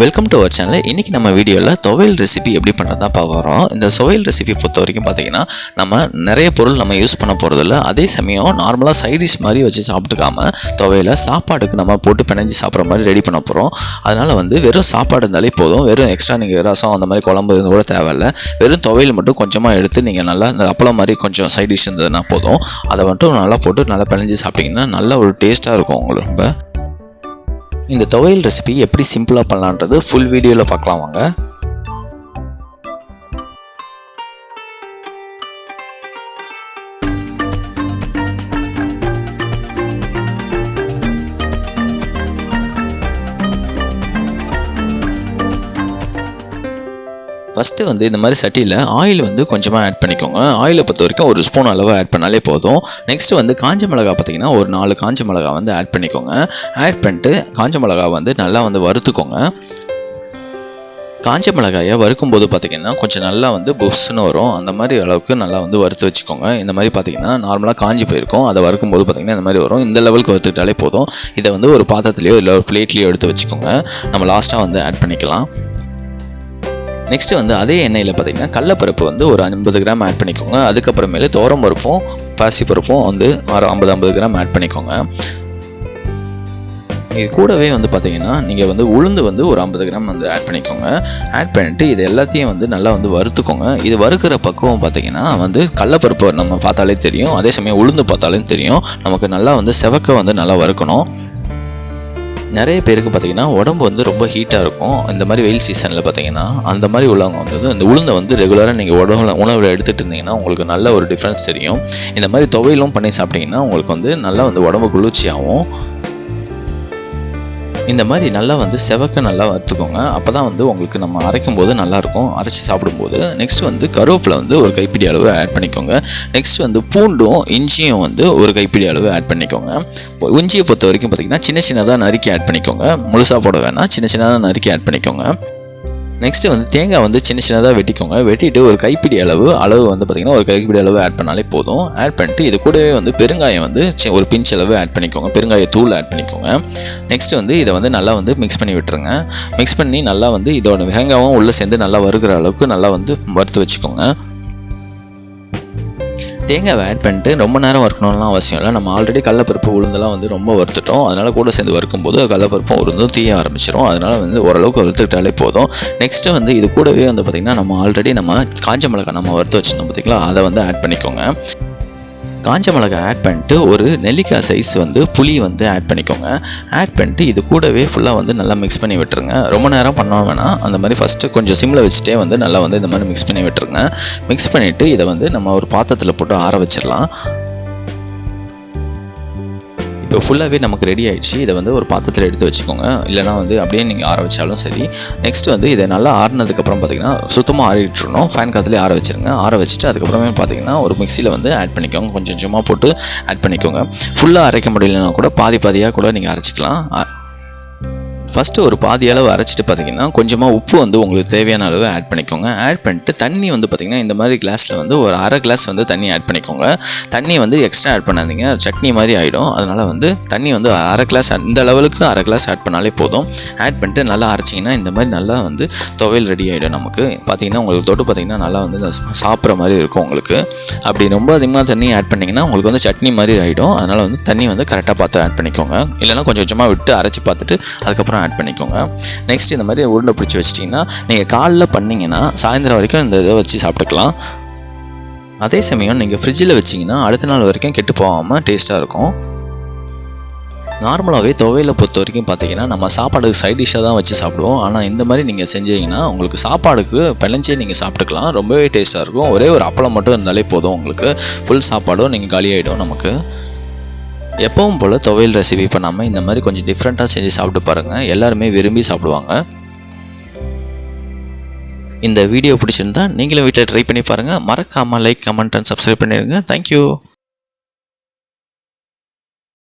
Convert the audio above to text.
Welcome to our channel இன்றைக்கி நம்ம வீடியோவில் துவையல் ரெசிபி எப்படி பண்ணுறதா பார்க்க வரோம் இந்த துவையல் ரெசிபி பொறுத்த வரைக்கும் பார்த்தீங்கன்னா நம்ம நிறைய பொருள் நம்ம யூஸ் பண்ண போகிறதில்ல அதே சமயம் நார்மலாக சைடிஷ் மாதிரி வச்சு சாப்பிட்டுக்காம துவையில சாப்பாடுக்கு நம்ம போட்டு பிணைஞ்சு சாப்பிட்ற மாதிரி ரெடி பண்ண போகிறோம் அதனால் வந்து வெறும் சாப்பாடு இருந்தாலே போதும். வெறும் எக்ஸ்ட்ரா நீங்கள் ரசம் அந்த மாதிரி குழம்பு இருந்து கூட தேவையில்லை. வெறும் துவையல் மட்டும் கொஞ்சமாக எடுத்து நீங்கள் நல்லா இந்த அப்பளம் மாதிரி கொஞ்சம் சைடிஷ் இருந்ததுன்னா போதும். அதை மட்டும் நல்லா போட்டு நல்லா பிணைஞ்சு சாப்பிட்டிங்கன்னா நல்ல ஒரு டேஸ்ட்டாக இருக்கும் உங்களுக்கு ரொம்ப. இந்த துவையல் ரெசிபி எப்படி சிம்பிளாக பண்ணலான்றது ஃபுல் வீடியோவில் பார்க்கலாம் வாங்க. ஃபஸ்ட்டு வந்து இந்த மாதிரி சட்டியில் ஆயில் வந்து கொஞ்சமாக ஆட் பண்ணிக்கோங்க. ஆயிலை பொறுத்த வரைக்கும் ஒரு ஸ்பூன் அளவு ஆட் பண்ணாலே போதும். நெக்ஸ்ட் வந்து காஞ்ச மிளகா பார்த்தீங்கன்னா ஒரு நாலு காஞ்ச மிளகா வந்து ஆட் பண்ணிக்கோங்க. ஆட் பண்ணிட்டு காஞ்ச மிளகா வந்து நல்லா வந்து வறுத்துக்கோங்க. காஞ்ச மிளகாயை வறுக்கும்போது பார்த்தீங்கன்னா கொஞ்சம் நல்லா வந்து புஷ்னு வரும். அந்த மாதிரி அளவுக்கு நல்லா வந்து வறுத்து வச்சுக்கோங்க. இந்த மாதிரி பார்த்தீங்கன்னா நார்மலாக காஞ்சி போயிருக்கும். அதை வறுக்கும்போது பார்த்திங்கன்னா இந்த மாதிரி வரும். இந்த லெவலுக்கு வறுத்துக்கிட்டாலே போதும். இதை வந்து ஒரு பாத்திரத்துலையோ இல்லை ஒரு பிளேட்லேயோ எடுத்து வச்சுக்கோங்க. நம்ம லாஸ்ட்டாக வந்து ஆட் பண்ணிக்கலாம். நெக்ஸ்ட்டு வந்து அதே எண்ணெயில் பார்த்தீங்கன்னா கடலப்பருப்பு வந்து ஒரு ஐம்பது கிராம் ஆட் பண்ணிக்கோங்க. அதுக்கப்புறமேலு தோரம் பருப்பும் பாசி பருப்பும் வந்து ஒரு ஐம்பது ஐம்பது கிராம் ஆட் பண்ணிக்கோங்க. இது கூடவே வந்து பார்த்தீங்கன்னா நீங்கள் வந்து உளுந்து வந்து ஒரு ஐம்பது கிராம் வந்து ஆட் பண்ணிக்கோங்க. ஆட் பண்ணிவிட்டு இது எல்லாத்தையும் வந்து நல்லா வந்து வறுத்துக்கோங்க. இது வறுக்கிற பக்குவம் பார்த்தீங்கன்னா வந்து கடலப்பருப்பு நம்ம பார்த்தாலே தெரியும். அதே சமயம் உளுந்து பார்த்தாலே தெரியும். நமக்கு நல்லா வந்து செவக்க வந்து நல்லா வறுக்கணும். நிறைய பேருக்கு பார்த்தீங்கன்னா உடம்பு வந்து ரொம்ப ஹீட்டாக இருக்கும். இந்த மாதிரி வெயில் சீசனில் பார்த்தீங்கன்னா அந்த மாதிரி உள்ளவங்க வந்து இந்த உளுந்தை வந்து ரெகுலராக நீங்கள் உடம்புல உணவில் எடுத்துகிட்டு இருந்தீங்கன்னா உங்களுக்கு நல்ல ஒரு டிஃப்ரென்ஸ் தெரியும். இந்த மாதிரி துவையிலும் பண்ணி சாப்பிட்டிங்கன்னா உங்களுக்கு வந்து நல்லா வந்து உடம்பு குளிர்ச்சியாகவும் இந்த மாதிரி நல்லா வந்து செவக்க நல்லா வறுத்துக்கோங்க. அப்போ தான் வந்து உங்களுக்கு நம்ம அரைக்கும் போது நல்லாயிருக்கும். அரைச்சி சாப்பிடும்போது நெக்ஸ்ட் வந்து கருவேப்பிலை வந்து ஒரு கைப்பிடி அளவு ஆட் பண்ணிக்கோங்க. நெக்ஸ்ட் வந்து பூண்டும் இஞ்சியும் வந்து ஒரு கைப்பிடி அளவு ஆட் பண்ணிக்கோங்க. இப்போ இஞ்சியை பொறுத்த வரைக்கும் பார்த்தீங்கன்னா சின்ன சின்னதாக நறுக்கி ஆட் பண்ணிக்கோங்க. முழுசாக போட வேணாம். சின்ன சின்னதாக நறுக்கி ஆட் பண்ணிக்கோங்க. நெக்ஸ்ட்டு வந்து தேங்காய் வந்து சின்ன சின்னதாக வெட்டிக்கோங்க. வெட்டிட்டு ஒரு கைப்பிடி அளவு அளவு வந்து பார்த்திங்கன்னா ஒரு கைப்பிடி அளவு ஆட் பண்ணாலே போதும். ஆட் பண்ணிட்டு இது கூடவே வந்து பெருங்காயம் வந்து ஒரு பிஞ்ச் அளவு ஆட் பண்ணிக்கோங்க. பெருங்காய தூள் ஆட் பண்ணிக்கோங்க. நெக்ஸ்ட் வந்து இதை வந்து நல்லா வந்து மிக்ஸ் பண்ணி விட்டுருங்க. மிக்ஸ் பண்ணி நல்லா வந்து இதோட வெங்காயம் உள்ளே சேர்ந்து நல்லா வருகிற அளவுக்கு நல்லா வந்து வறுத்து வச்சுக்கோங்க. தேங்காவை ஆட் பண்ணிட்டு ரொம்ப நேரம் வறுக்கணும்லாம் அவசியம் இல்லை. நம்ம ஆல்ரெடி கடலப்பருப்பு உளுந்தெல்லாம் வந்து ரொம்ப வறுத்துட்டோம். அதனால் கூட சேர்ந்து வறுக்கும்போது கடலப்பருப்பும் உளுந்தும் தீய ஆரம்பிச்சிடும் அதனால் வந்து ஓரளவுக்கு வறுத்துக்கிட்டாலே போதும். நெக்ஸ்ட்டு வந்து இது கூடவே வந்து பார்த்திங்கன்னா நம்ம ஆல்ரெடி நம்ம காஞ்ச மிளகாய் நம்ம வறுத்து வச்சுருந்தோம் பார்த்திங்களா அதை வந்து ஆட் பண்ணிக்கோங்க. காஞ்ச மிளகாய் ஆட் பண்ணிட்டு ஒரு நெல்லிக்காய் சைஸ் வந்து புளி வந்து ஆட் பண்ணிக்கோங்க. ஆட் பண்ணிட்டு இது கூடவே ஃபுல்லாக வந்து நல்லா மிக்ஸ் பண்ணி விட்டுருங்க. ரொம்ப நேரம் பண்ண வேணாம். அந்த மாதிரி ஃபஸ்ட்டு கொஞ்சம் சிம்மில் வச்சுட்டே வந்து நல்லா வந்து இந்த மாதிரி மிக்ஸ் பண்ணி விட்டுருங்க. மிக்ஸ் பண்ணிவிட்டு இதை வந்து நம்ம ஒரு பாத்திரத்தில் போட்டு ஆற வச்சிடலாம். இப்போ ஃபுல்லாகவே நமக்கு ரெடி ஆகிடுச்சு இதை வந்து ஒரு பாத்திரத்தில் எடுத்து வச்சுக்கோங்க. இல்லைனா வந்து அப்படியே நீங்கள் ஆற வச்சாலும் சரி. நெக்ஸ்ட் வந்து இதை நல்லா ஆறினதுக்கப்புறம் பார்த்தீங்கன்னா சுத்தமாக ஆறிட்டுருணும் ஃபேன் காற்றுலேயே ஆற வச்சுருங்க. ஆற வச்சுட்டு அதுக்கப்புறமே பார்த்தீங்கன்னா ஒரு மிக்சியில் வந்து ஆட் பண்ணிக்கோங்க. கொஞ்சம் கொஞ்சமாக போட்டு ஆட் பண்ணிக்கோங்க. ஃபுல்லாக அரைக்க முடியலன்னா கூட பாதி பாதியாக கூட நீங்கள் அரைச்சிக்கலாம். ஃபஸ்ட்டு ஒரு பாதி அளவு அரைச்சிட்டு பார்த்தீங்கன்னா கொஞ்சமாக உப்பு வந்து உங்களுக்கு தேவையான அளவு ஆட் பண்ணிக்கோங்க. ஆட் பண்ணிட்டு தண்ணி வந்து பார்த்திங்கன்னா இந்த மாதிரி கிளாஸில் வந்து ஒரு அரை கிளாஸ் வந்து தண்ணி ஆட் பண்ணிக்கோங்க. தண்ணி வந்து எக்ஸ்ட்ரா ஆட் பண்ணாதீங்க. சட்னி மாதிரி ஆகிடும் அதனால் வந்து தண்ணி வந்து அரை கிளாஸ் இந்த லெவலுக்கு அரை கிளாஸ் ஆட் பண்ணாலே போதும். ஆட் பண்ணிட்டு நல்லா அரைச்சிங்கன்னா இந்த மாதிரி நல்லா வந்து துவையல் ரெடி ஆகிடும் நமக்கு. பார்த்தீங்கன்னா உங்களுக்கு தொட்டு பார்த்தீங்கன்னா நல்லா வந்து இந்த சாப்பிட்ற மாதிரி இருக்கும் உங்களுக்கு. அப்படி ரொம்ப அதிகமாக தண்ணி ஆட் பண்ணிங்கன்னா உங்களுக்கு வந்து சட்னி மாதிரி ஆகிடும் அதனால் வந்து தண்ணி வந்து கரெக்டாக பார்த்து ஆட் பண்ணிக்கோங்க. இல்லைனா கொஞ்சம் கொஞ்சமாக விட்டு அரைச்சி பார்த்துட்டு அதுக்கப்புறம் ஆட் பண்ணிக்கோங்க. நெக்ஸ்ட் இந்த மாதிரி உருண்டை பிடிச்சி வச்சிட்டிங்கன்னா நீங்கள் காலைல பண்ணிங்கன்னா சாயந்தரம் வரைக்கும் இந்த இதை வச்சு சாப்பிட்டுக்கலாம். அதே சமயம் நீங்கள் ஃப்ரிட்ஜில் வச்சிங்கன்னா அடுத்த நாள் வரைக்கும் கெட்டு போகாமல் டேஸ்ட்டாக இருக்கும். நார்மலாகவே துவையில பொறுத்த வரைக்கும் பார்த்தீங்கன்னா நம்ம சாப்பாடுக்கு சைட் டிஷ்ஷாக தான் வச்சு சாப்பிடுவோம். ஆனால் இந்த மாதிரி நீங்கள் செஞ்சீங்கன்னா உங்களுக்கு சாப்பாடுக்கு பிழைஞ்சே நீங்கள் சாப்பிட்டுக்கலாம். ரொம்பவே டேஸ்ட்டாக இருக்கும். ஒரே ஒரு அப்பளம் மட்டும் இருந்தாலே போதும் உங்களுக்கு. ஃபுல் சாப்பாடும் நீங்கள் காலியாகிடும் நமக்கு. எப்பவும் போல் துவையல் ரெசிபி பண்ணாமல் இந்த மாதிரி கொஞ்சம் டிஃப்ரெண்ட்டாக செஞ்சு சாப்பிட்டு பாருங்கள் எல்லாருமே விரும்பி சாப்பிடுவாங்க. இந்த வீடியோ பிடிச்சிருந்தா நீங்களும் வீட்டில் ட்ரை பண்ணி பாருங்கள் மறக்காமல் லைக் கமெண்ட் அண்ட் சப்ஸ்கிரைப் பண்ணிடுங்க. Thank you